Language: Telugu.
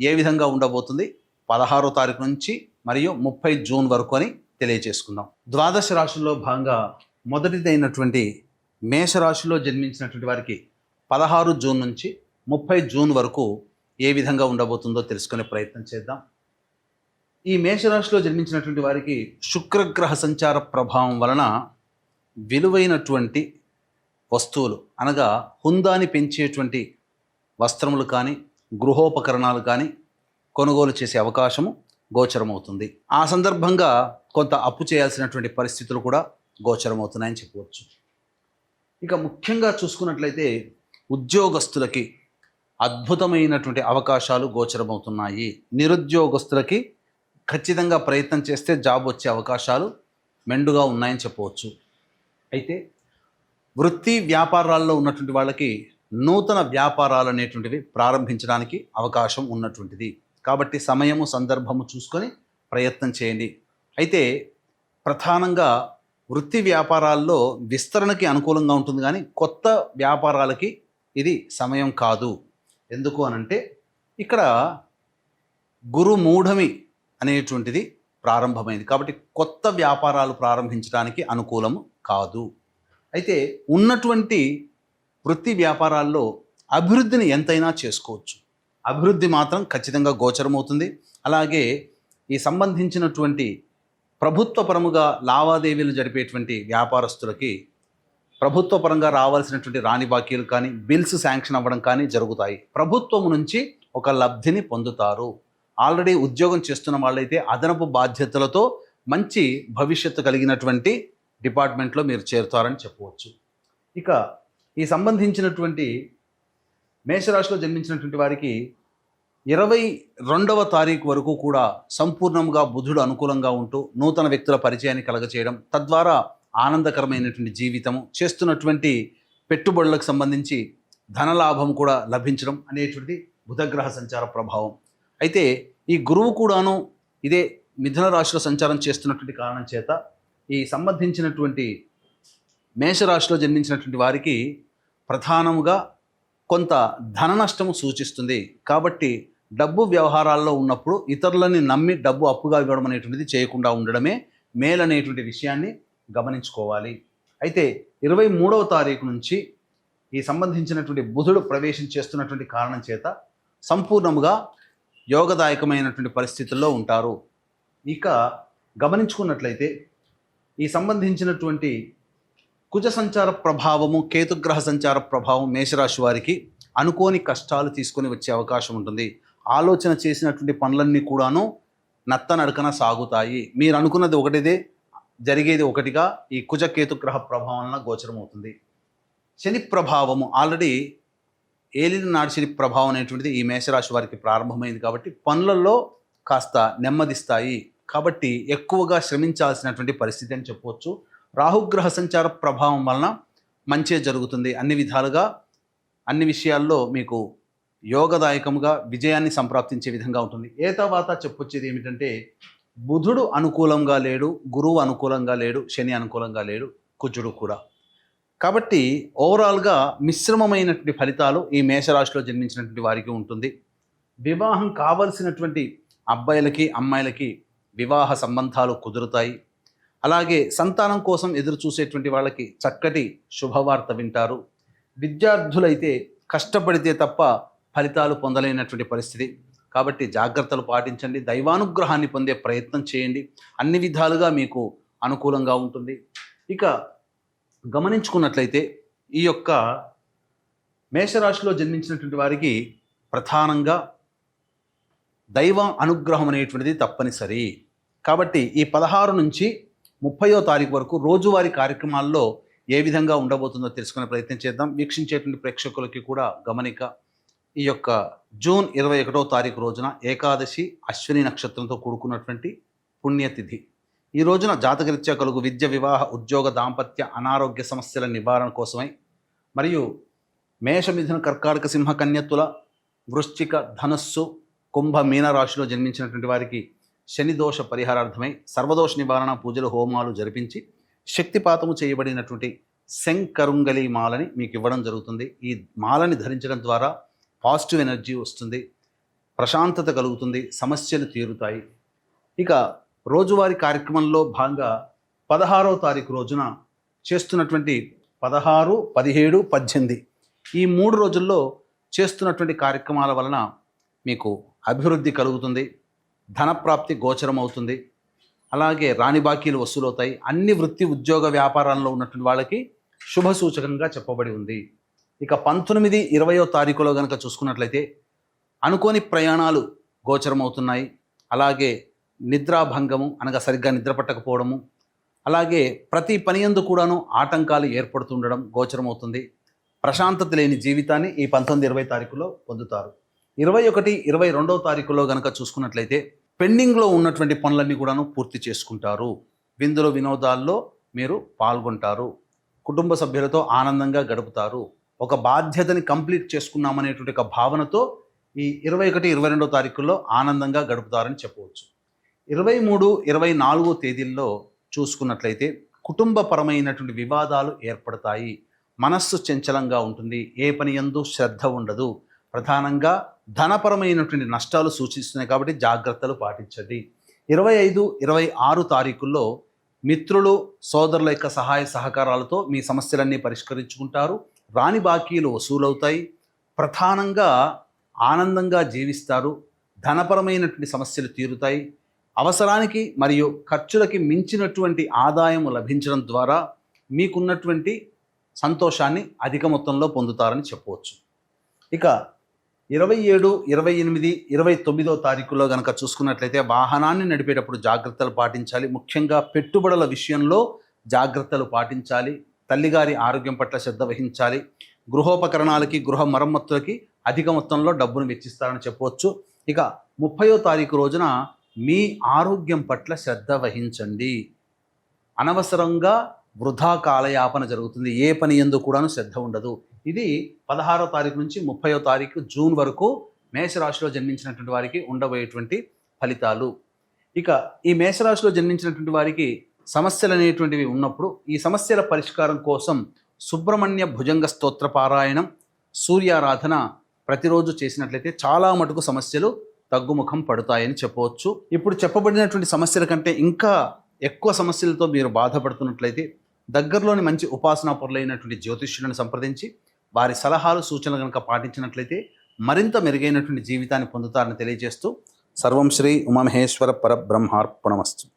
ఏ విధంగా ఉండబోతుంది? పదహారో తారీఖు నుంచి మరియు ముప్పై జూన్ వరకు అని తెలియజేసుకుందాం ద్వాదశ రాశుల్లో భాగంగా మొదటిదైనటువంటి మేషరాశిలో జన్మించినటువంటి వారికి పదహారు జూన్ నుంచి ముప్పై జూన్ వరకు ఏ విధంగా ఉండబోతుందో తెలుసుకునే ప్రయత్నం చేద్దాం. ఈ మేషరాశిలో జన్మించినటువంటి వారికి శుక్రగ్రహ సంచార ప్రభావం వలన విలువైనటువంటి వస్తువులు అనగా హుందాని పెంచేటువంటి వస్త్రములు కానీ గృహోపకరణాలు కానీ కొనుగోలు చేసే అవకాశము గోచరమవుతుంది. ఆ సందర్భంగా కొంత అప్పు చేయాల్సినటువంటి పరిస్థితులు కూడా గోచరమవుతున్నాయని చెప్పవచ్చు. ఇక ముఖ్యంగా చూసుకున్నట్లయితే ఉద్యోగస్తులకి అద్భుతమైనటువంటి అవకాశాలు గోచరమవుతున్నాయి. నిరుద్యోగస్తులకి ఖచ్చితంగా ప్రయత్నం చేస్తే జాబ్ వచ్చే అవకాశాలు మెండుగా ఉన్నాయని చెప్పవచ్చు. అయితే వృత్తి వ్యాపారాల్లో ఉన్నటువంటి వాళ్ళకి నూతన వ్యాపారాలు అనేటువంటివి ప్రారంభించడానికి అవకాశం ఉన్నటువంటిది. కాబట్టి సమయము సందర్భము చూసుకొని ప్రయత్నం చేయండి. అయితే ప్రధానంగా వృత్తి వ్యాపారాల్లో విస్తరణకి అనుకూలంగా ఉంటుంది కానీ కొత్త వ్యాపారాలకి ఇది సమయం కాదు. ఎందుకు అనంటే ఇక్కడ గురు మూఢమి అనేటువంటిది ప్రారంభమైంది. కాబట్టి కొత్త వ్యాపారాలు ప్రారంభించడానికి అనుకూలము కాదు. అయితే ఉన్నటువంటి వృత్తి వ్యాపారాల్లో అభివృద్ధిని ఎంతైనా చేసుకోవచ్చు. అభివృద్ధి మాత్రం ఖచ్చితంగా గోచరమవుతుంది. అలాగే ఈ సంబంధించినటువంటి ప్రభుత్వ పరముగా లావాదేవీలు జరిపేటువంటి వ్యాపారస్తులకి ప్రభుత్వపరంగా రావాల్సినటువంటి రాణి బాకీలు కానీ బిల్స్ శాంక్షన్ అవ్వడం కానీ జరుగుతాయి. ప్రభుత్వం నుంచి ఒక లబ్ధిని పొందుతారు. ఆల్రెడీ ఉద్యోగం చేస్తున్న వాళ్ళైతే అదనపు బాధ్యతలతో మంచి భవిష్యత్తు కలిగినటువంటి డిపార్ట్మెంట్లో మీరు చేరుతారని చెప్పవచ్చు. ఇక ఈ సంబంధించినటువంటి మేషరాశిలో జన్మించినటువంటి వారికి ఇరవై రెండవ తారీఖు వరకు కూడా సంపూర్ణంగా బుధుడు అనుకూలంగా ఉంటూ నూతన వ్యక్తుల పరిచయాన్ని కలగచేయడం తద్వారా ఆనందకరమైనటువంటి జీవితము చేస్తున్నటువంటి పెట్టుబడులకు సంబంధించి ధనలాభం కూడా లభించడం అనేటువంటి బుధగ్రహ సంచార ప్రభావం. అయితే ఈ గురువు కూడాను ఇదే మిథున రాశిలో సంచారం చేస్తున్నటువంటి కారణం చేత ఈ సంబంధించినటువంటి మేషరాశిలో జన్మించినటువంటి వారికి ప్రధానముగా కొంత ధన నష్టము సూచిస్తుంది. కాబట్టి డబ్బు వ్యవహారాల్లో ఉన్నప్పుడు ఇతరులని నమ్మి డబ్బు అప్పుగా ఇవ్వడం అనేటువంటిది చేయకుండా ఉండడమే మేలనేటువంటి విషయాన్ని గమనించుకోవాలి. అయితే ఇరవై మూడవ తారీఖు నుంచి ఈ సంబంధించినటువంటి బుధుడు ప్రవేశం చేస్తున్నటువంటి కారణం చేత సంపూర్ణముగా యోగదాయకమైనటువంటి పరిస్థితుల్లో ఉంటారు. ఇక గమనించుకున్నట్లయితే ఈ సంబంధించినటువంటి కుజ సంచార ప్రభావము కేతుగ్రహ సంచార ప్రభావం మేషరాశి వారికి అనుకోని కష్టాలు తీసుకొని వచ్చే అవకాశం ఉంటుంది. ఆలోచన చేసినటువంటి పనులన్నీ కూడాను నత్తనడకన సాగుతాయి. మీరు అనుకున్నది ఒకటిదే జరిగేది ఒకటిగా ఈ కుజ కేతుగ్రహ ప్రభావం వలన గోచరమవుతుంది శని ప్రభావము ఆల్రెడీ ఏలిన నాడు శని ప్రభావం అనేటువంటిది ఈ మేషరాశి వారికి ప్రారంభమైంది కాబట్టి పనులలో కాస్త నెమ్మదిస్తాయి. కాబట్టి ఎక్కువగా శ్రమించాల్సినటువంటి పరిస్థితి అని చెప్పవచ్చు రాహుగ్రహ సంచార ప్రభావం వలన మంచే జరుగుతుంది. అన్ని విధాలుగా అన్ని విషయాల్లో మీకు యోగదాయకముగా విజయాన్ని సంప్రాప్తించే విధంగా ఉంటుంది. ఏ తర్వాత చెప్పొచ్చేది ఏమిటంటే బుధుడు అనుకూలంగా లేడు గురువు అనుకూలంగా లేడు శని అనుకూలంగా లేడు కుజుడు కూడా. కాబట్టి ఓవరాల్గా మిశ్రమమైనటువంటి ఫలితాలు ఈ మేషరాశిలో జన్మించినటువంటి వారికి ఉంటుంది. వివాహం కావలసినటువంటి అబ్బాయిలకి అమ్మాయిలకి వివాహ సంబంధాలు కుదురుతాయి. అలాగే సంతానం కోసం ఎదురు చూసేటువంటి వాళ్ళకి చక్కటి శుభవార్త వింటారు. విద్యార్థులైతే కష్టపడితే తప్ప ఫలితాలు పొందలేనటువంటి పరిస్థితి. కాబట్టి జాగ్రత్తలు పాటించండి. దైవానుగ్రహాన్ని పొందే ప్రయత్నం చేయండి. అన్ని విధాలుగా మీకు అనుకూలంగా ఉంటుంది. ఇక గమనించుకున్నట్లయితే ఈ యొక్క మేషరాశిలో జన్మించినటువంటి వారికి ప్రధానంగా దైవ అనుగ్రహం అనేటువంటిది తప్పనిసరి. కాబట్టి ఈ పదహారు నుంచి ముప్పయో తారీఖు వరకు రోజువారీ కార్యక్రమాల్లో ఏ విధంగా ఉండబోతుందో తెలుసుకునే ప్రయత్నం చేద్దాం. వీక్షించేటువంటి ప్రేక్షకులకి కూడా గమనిక ఈ యొక్క జూన్ ఇరవై ఒకటో తారీఖు రోజున ఏకాదశి అశ్విని నక్షత్రంతో కూడుకున్నటువంటి పుణ్యతిథి. ఈ రోజున జాతకరీత్యా కలుగు విద్య వివాహ ఉద్యోగ దాంపత్య అనారోగ్య సమస్యల నివారణ కోసమై మరియు మేషమిథున కర్కాటక సింహ కన్యత్తుల వృశ్చిక ధనస్సు కుంభ మీన రాశిలో జన్మించినటువంటి వారికి శనిదోష పరిహారార్థమై సర్వదోష నివారణ పూజలు హోమాలు జరిపించి శక్తిపాతము చేయబడినటువంటి శంకరుంగలి మాలని మీకు ఇవ్వడం జరుగుతుంది. ఈ మాలని ధరించడం ద్వారా పాజిటివ్ ఎనర్జీ వస్తుంది ప్రశాంతత కలుగుతుంది సమస్యలు తీరుతాయి. ఇక రోజువారీ కార్యక్రమంలో భాగంగా పదహారో తారీఖు రోజున చేస్తున్నటువంటి పదహారు పదిహేడు పద్దెనిమిది ఈ మూడు రోజుల్లో చేస్తున్నటువంటి కార్యక్రమాల వలన మీకు అభివృద్ధి కలుగుతుంది. ధనప్రాప్తి గోచరం అవుతుంది. అలాగే రాణి బాకీలు వసూలవుతాయి. అన్ని వృత్తి ఉద్యోగ వ్యాపారాల్లో ఉన్నటువంటి వాళ్ళకి శుభ సూచకంగా చెప్పబడి ఉంది. ఇక పంతొమ్మిది ఇరవయో తారీఖులో కనుక చూసుకున్నట్లయితే అనుకోని ప్రయాణాలు గోచరమవుతున్నాయి అలాగే నిద్రాభంగము అనగా సరిగ్గా నిద్ర పట్టకపోవడము అలాగే ప్రతి పని యందు కూడాను ఆటంకాలు ఏర్పడుతుండడం గోచరమవుతుంది ప్రశాంతత లేని జీవితాన్ని ఈ పంతొమ్మిది ఇరవై తారీఖులో పొందుతారు. ఇరవై ఒకటి ఇరవై రెండవ తారీఖులో గనక చూసుకున్నట్లయితే పెండింగ్లో ఉన్నటువంటి పనులన్నీ కూడాను పూర్తి చేసుకుంటారు. విందుల వినోదాల్లో మీరు పాల్గొంటారు. కుటుంబ సభ్యులతో ఆనందంగా గడుపుతారు. ఒక బాధ్యతని కంప్లీట్ చేసుకున్నామనేటువంటి ఒక భావనతో ఈ ఇరవై ఒకటి ఇరవై రెండో తారీఖుల్లో ఆనందంగా గడుపుతారని చెప్పవచ్చు. ఇరవై మూడు ఇరవై నాలుగో తేదీల్లో చూసుకున్నట్లయితే కుటుంబపరమైనటువంటి వివాదాలు ఏర్పడతాయి. మనస్సు చంచలంగా ఉంటుంది. ఏ పని ఎందు శ్రద్ధ ఉండదు. ప్రధానంగా ధనపరమైనటువంటి నష్టాలు సూచిస్తున్నాయి కాబట్టి జాగ్రత్తలు పాటించండి. ఇరవై ఐదు ఇరవై ఆరు తారీఖుల్లో మిత్రులు సోదరుల యొక్క సహాయ సహకారాలతో మీ సమస్యలన్నీ పరిష్కరించుకుంటారు. రాని బాకీలు వసూలవుతాయి. ప్రధానంగా ఆనందంగా జీవిస్తారు. ధనపరమైనటువంటి సమస్యలు తీరుతాయి. అవసరానికి మరియు ఖర్చులకి మించినటువంటి ఆదాయం లభించడం ద్వారా మీకున్నటువంటి సంతోషాన్ని అధిక మొత్తంలో పొందుతారని చెప్పవచ్చు. ఇక ఇరవై ఏడు ఇరవై ఎనిమిది ఇరవై తొమ్మిదో తారీఖులో కనుక చూసుకున్నట్లయితే వాహనాన్ని నడిపేటప్పుడు జాగ్రత్తలు పాటించాలి. ముఖ్యంగా పెట్టుబడుల విషయంలో జాగ్రత్తలు పాటించాలి. తల్లిగారి ఆరోగ్యం పట్ల శ్రద్ధ వహించాలి. గృహోపకరణాలకి గృహ మరమ్మతులకి అధిక మొత్తంలో డబ్బును వెచ్చిస్తారని చెప్పవచ్చు. ఇక ముప్పయో తారీఖు రోజున మీ ఆరోగ్యం పట్ల శ్రద్ధ వహించండి. అనవసరంగా వృధా కాలయాపన జరుగుతుంది. ఏ పని ఎందు కూడాను శ్రద్ధ ఉండదు. ఇది పదహారో తారీఖు నుంచి ముప్పయో తారీఖు జూన్ వరకు మేషరాశిలో జన్మించినటువంటి వారికి ఉండబోయేటువంటి ఫలితాలు. ఇక ఈ మేషరాశిలో జన్మించినటువంటి వారికి సమస్యలు అనేటువంటివి ఉన్నప్పుడు ఈ సమస్యల పరిష్కారం కోసం సుబ్రహ్మణ్య భుజంగ స్తోత్ర పారాయణం సూర్యారాధన ప్రతిరోజు చేసినట్లయితే చాలా మటుకు సమస్యలు తగ్గుముఖం పడతాయని చెప్పవచ్చు. ఇప్పుడు చెప్పబడినటువంటి సమస్యల కంటే ఇంకా ఎక్కువ సమస్యలతో మీరు బాధపడుతున్నట్లయితే దగ్గరలోని మంచి ఉపాసనా పొరలైనటువంటి జ్యోతిష్యులను సంప్రదించి వారి సలహాలు సూచనలు కనుక పాటించినట్లయితే మరింత మెరుగైనటువంటి జీవితాన్ని పొందుతారని తెలియజేస్తూ సర్వం శ్రీ ఉమామహేశ్వర పరబ్రహ్మార్పణమస్తు.